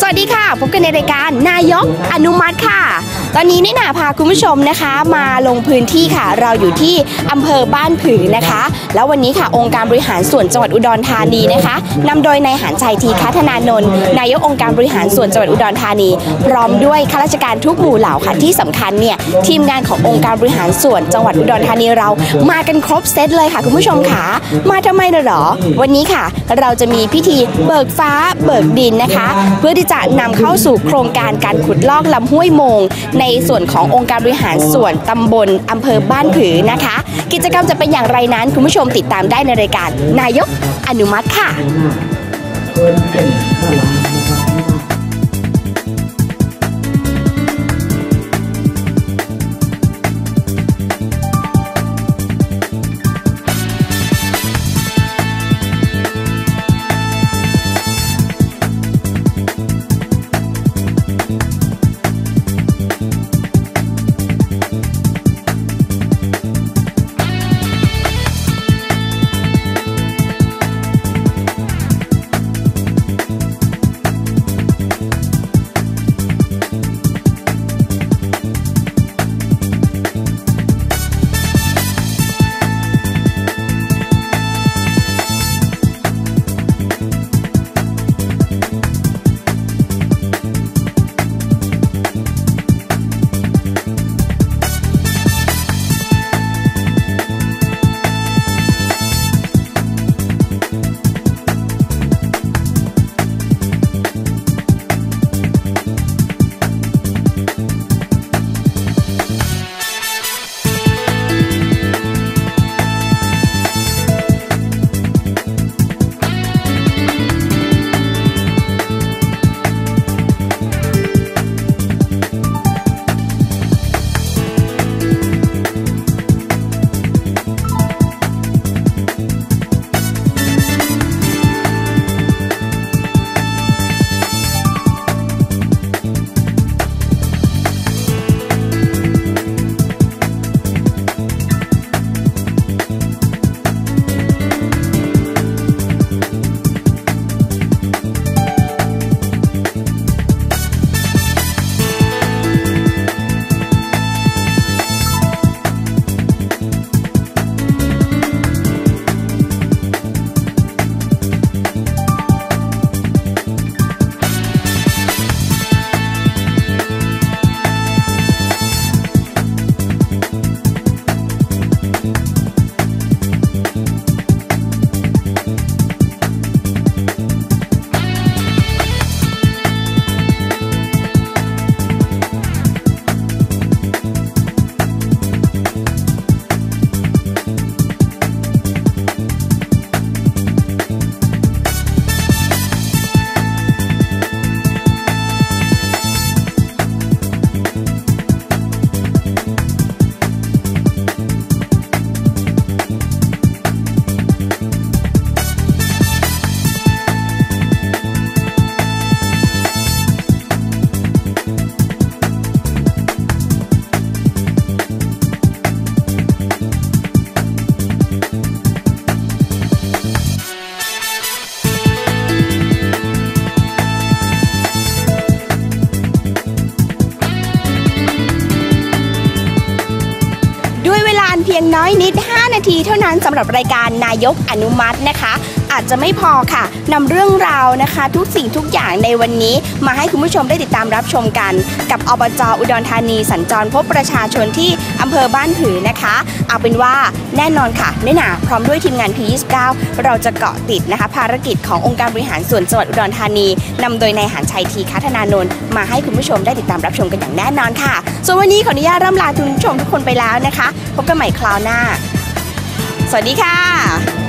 สวัสดีค่ะ พบกันในรายการนายกอนุมัติค่ะ ตอนนี้นี่นาพาคุณผู้ชมนะคะ มาลงพื้นที่ค่ะ เราอยู่ที่อำเภอบ้านผือนะคะ แล้ววันนี้ค่ะองค์การบริหารส่วนจังหวัดอุดรธานีนะคะนำโดยนายหานชัยทีคัฒนานนท์นายกองค์การบริหารส่วนจังหวัดอุดรธานี พร้อมด้วยข้าราชการทุกหมู่เหล่าค่ะที่สำคัญเนี่ยทีมงานขององค์การบริหารส่วนจังหวัดอุดรธานีเรา มากันครบเซตเลยค่ะคุณผู้ชมค่ะมาทำไมนะหรอ วันนี้ค่ะ เราจะมีพิธีเบิกฟ้าเบิกดินนะคะ เพื่อที่จะนำเข้าสู่โครงการการขุดลอกลำห้วยโมงในส่วนขององค์การบริหารส่วนตำบลอำเภอบ้านผือนะคะ กิจกรรมจะเป็นอย่างไรนั้นคุณผู้ชมติดตามได้ในรายการ นายกอนุมัติค่ะ เพียงน้อยนิด 5 นาทีเท่านั้นสำหรับรายการนายกอนุมัตินะคะอาจจะไม่พอค่ะนำเรื่องราวนะคะ ทุกสิ่งทุกอย่างในวันนี้ มาให้คุณผู้ชมได้ติดตามรับชมกัน กับอบจอุดรธานีสัญจรพบประชาชนที่อำเภอบ้านผือนะคะ เอาเป็นว่าแน่นอนค่ะแน่หนาพร้อมด้วยทีมงาน P29 เราจะเกาะติดนะคะ ภารกิจขององค์การบริหารส่วนจังหวัดอุดรธานีนำโดยนายหานชัยทีคัฒนานนท์มาให้คุณผู้ชมได้ติดตามรับชมกันอย่างแน่นอนค่ะ ส่วนวันนี้ขออนุญาตร่ำลาคุณผู้ชมทุกคนไปแล้วนะคะ พบกันใหม่คราวหน้า สวัสดีค่ะ